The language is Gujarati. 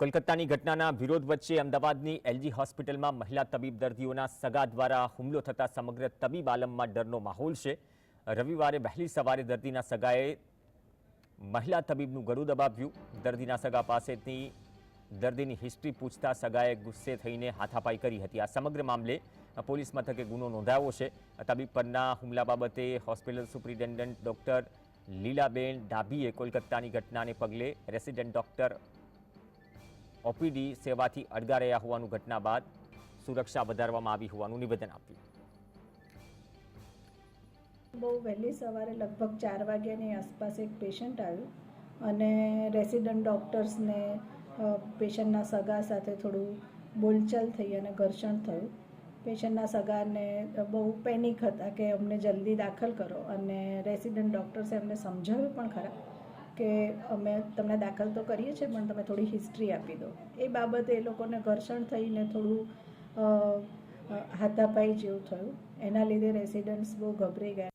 કોલકાતાની ઘટનાના વિરોધ વચ્ચે અમદાવાદની એલજી હોસ્પિટલમાં મહિલા તબીબ દર્દીઓના સગા દ્વારા હુમલો થતા સમગ્ર તબીબ આલમમાં ડરનો માહોલ છે. રવિવારે વહેલી સવારે દર્દીના સગાએ મહિલા તબીબનું ગળું દબાવ્યું. દર્દીના સગા પાસેથી દર્દીની હિસ્ટ્રી પૂછતા સગાએ ગુસ્સે થઈને હાથાપાઈ કરી હતી. આ સમગ્ર મામલે પોલીસ મથકે ગુનો નોંધાયો છે. તબીબ પરના હુમલા બાબતે હોસ્પિટલ સુપ્રિન્ટેન્ડન્ટ ડોક્ટર લીલાબેન ડાભીએ કોલકાતાની ઘટનાને પગલે રેસિડેન્ટ ડોક્ટર ઓપીડી સેવાથી અડગા રહ્યા હોવાનું ઘટના બાદ સુરક્ષા વધારવામાં આવી હોવાનું નિવેદન આપ્યું. બહુ વહેલી સવારે લગભગ ચાર વાગ્યાની આસપાસ એક પેશન્ટ આવ્યું અને રેસિડન્ટ ડૉક્ટર્સને પેશન્ટના સગા સાથે થોડું બોલચાલ થઈ અને ઘર્ષણ થયું. પેશન્ટના સગાને બહુ પેનિક હતા કે અમને જલ્દી દાખલ કરો અને રેસિડન્ટ ડૉક્ટર્સે અમને સમજાવ્યું પણ ખરા. કે અમે તમને દાખલ તો કરીએ છીએ, પણ તમે થોડી હિસ્ટ્રી આપી દો. એ બાબતે એ લોકોને ઘર્ષણ થઈને થોડું હાથાપાઈ જેવું થયું. એના લીધે રેસિડન્ટ્સ બહુ ગભરાઈ ગયા.